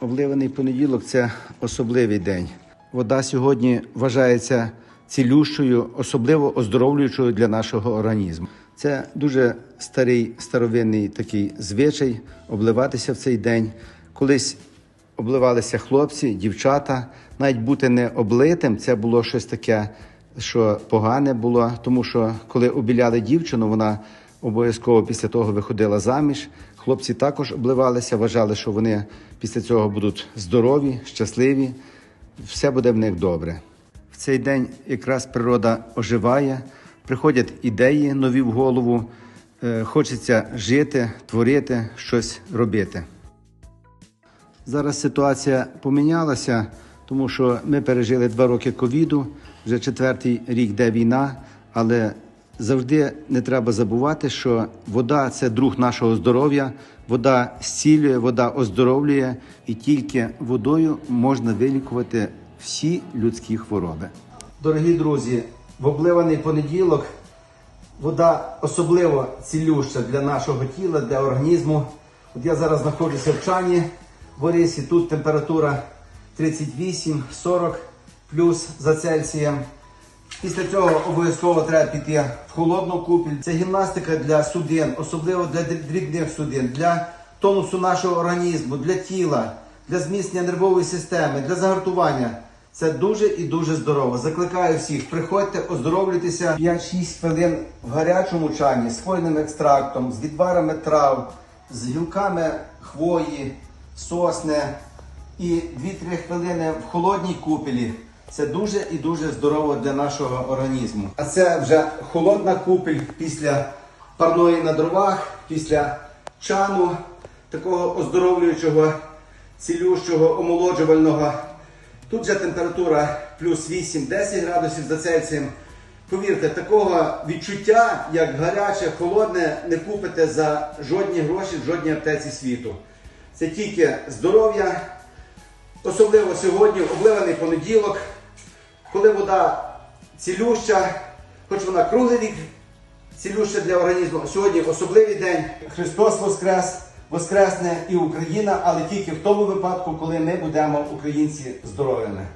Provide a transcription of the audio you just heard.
Обливаний понеділок це особливий день. Вода сьогодні вважається цілющою, особливо оздоровлюючою для нашого організму. Це дуже старий старовинний такий звичай обливатися в цей день. Колись обливалися хлопці, дівчата. Навіть бути не облитим це було щось таке, що погане було, тому що коли обіляли дівчину, вона обов'язково після того виходила заміж. Хлопці також обливалися, вважали, що вони після цього будуть здорові, щасливі, все буде в них добре. В цей день якраз природа оживає, приходять ідеї нові в голову, е, хочеться жити, творити, щось робити. Зараз ситуація помінялася, тому що ми пережили два роки ковіду, вже четвертий рік де війна, але завжди не треба забувати, що вода це друг нашого здоров'я, вода зцілює, вода оздоровлює, і тільки водою можна вилікувати всі людські хвороби. Дорогі друзі, в обливаний понеділок Вода особливо цілюща для нашого тіла, для організму. От я зараз знаходжуся в чані в Орисі, тут температура 38-40 плюс за Цельсієм. Після цього обов'язково треба піти в холодну купіль. Це гімнастика для судин, особливо для дрібних судин, для тонусу нашого організму, для тіла, для зміцнення нервової системи, для загартування. Це дуже і дуже здорово. Закликаю всіх, приходьте, оздоровлюйтеся 5-6 хвилин в гарячому чані з хвойним екстрактом, з відварами трав, з гілками хвої, сосни і 2-3 хвилини в холодній купелі. Це дуже і дуже здорово для нашого організму. А це вже холодна купель після парної на дровах, після чану, такого оздоровлюючого, цілющого, омолоджувального. Тут же температура плюс 8-10 градусів за Цельсієм. Повірте, такого відчуття, як гаряче, холодне, не купите за жодні гроші в жодній аптеці світу. Це тільки здоров'я, особливо сьогодні, обливаний понеділок, коли вода цілюща, хоч вона круглий рік цілюща для організму. Сьогодні особливий день. Христос Воскрес, Воскресне і Україна, але тільки в тому випадку, коли ми будемо українці здоровими.